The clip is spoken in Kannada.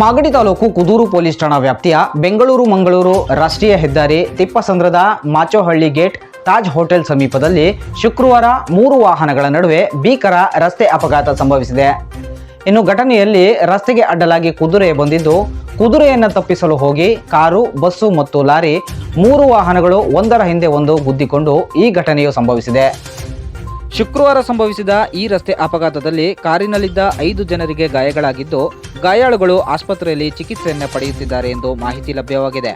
ಮಾಗಡಿ ತಾಲೂಕು ಕುದೂರು ಪೊಲೀಸ್ ಠಾಣಾ ವ್ಯಾಪ್ತಿಯ ಬೆಂಗಳೂರು ಮಂಗಳೂರು ರಾಷ್ಟ್ರೀಯ ಹೆದ್ದಾರಿ ತಿಪ್ಪಸಂದ್ರದ ಮಾಚೋಹಳ್ಳಿ ಗೇಟ್ ತಾಜ್ ಹೋಟೆಲ್ ಸಮೀಪದಲ್ಲಿ ಶುಕ್ರವಾರ ಮೂರು ವಾಹನಗಳ ನಡುವೆ ಭೀಕರ ರಸ್ತೆ ಅಪಘಾತ ಸಂಭವಿಸಿದೆ. ಇನ್ನು ಘಟನೆಯಲ್ಲಿ ರಸ್ತೆಗೆ ಅಡ್ಡಲಾಗಿ ಕುದುರೆ ಬಂದಿದ್ದು, ಕುದುರೆಯನ್ನು ತಪ್ಪಿಸಲು ಹೋಗಿ ಕಾರು, ಬಸ್ಸು ಮತ್ತು ಲಾರಿ ಮೂರು ವಾಹನಗಳು ಒಂದರ ಹಿಂದೆ ಒಂದು ಗುದ್ದಿಕೊಂಡು ಈ ಘಟನೆಯು ಸಂಭವಿಸಿದೆ. ಶುಕ್ರವಾರ ಸಂಭವಿಸಿದ ಈ ರಸ್ತೆ ಅಪಘಾತದಲ್ಲಿ ಕಾರಿನಲ್ಲಿದ್ದ ಐದು ಜನರಿಗೆ ಗಾಯಗಳಾಗಿದ್ದು, ಗಾಯಾಳುಗಳು ಆಸ್ಪತ್ರೆಯಲ್ಲಿ ಚಿಕಿತ್ಸೆಯನ್ನು ಪಡೆಯುತ್ತಿದ್ದಾರೆ ಎಂದು ಮಾಹಿತಿ ಲಭ್ಯವಾಗಿದೆ.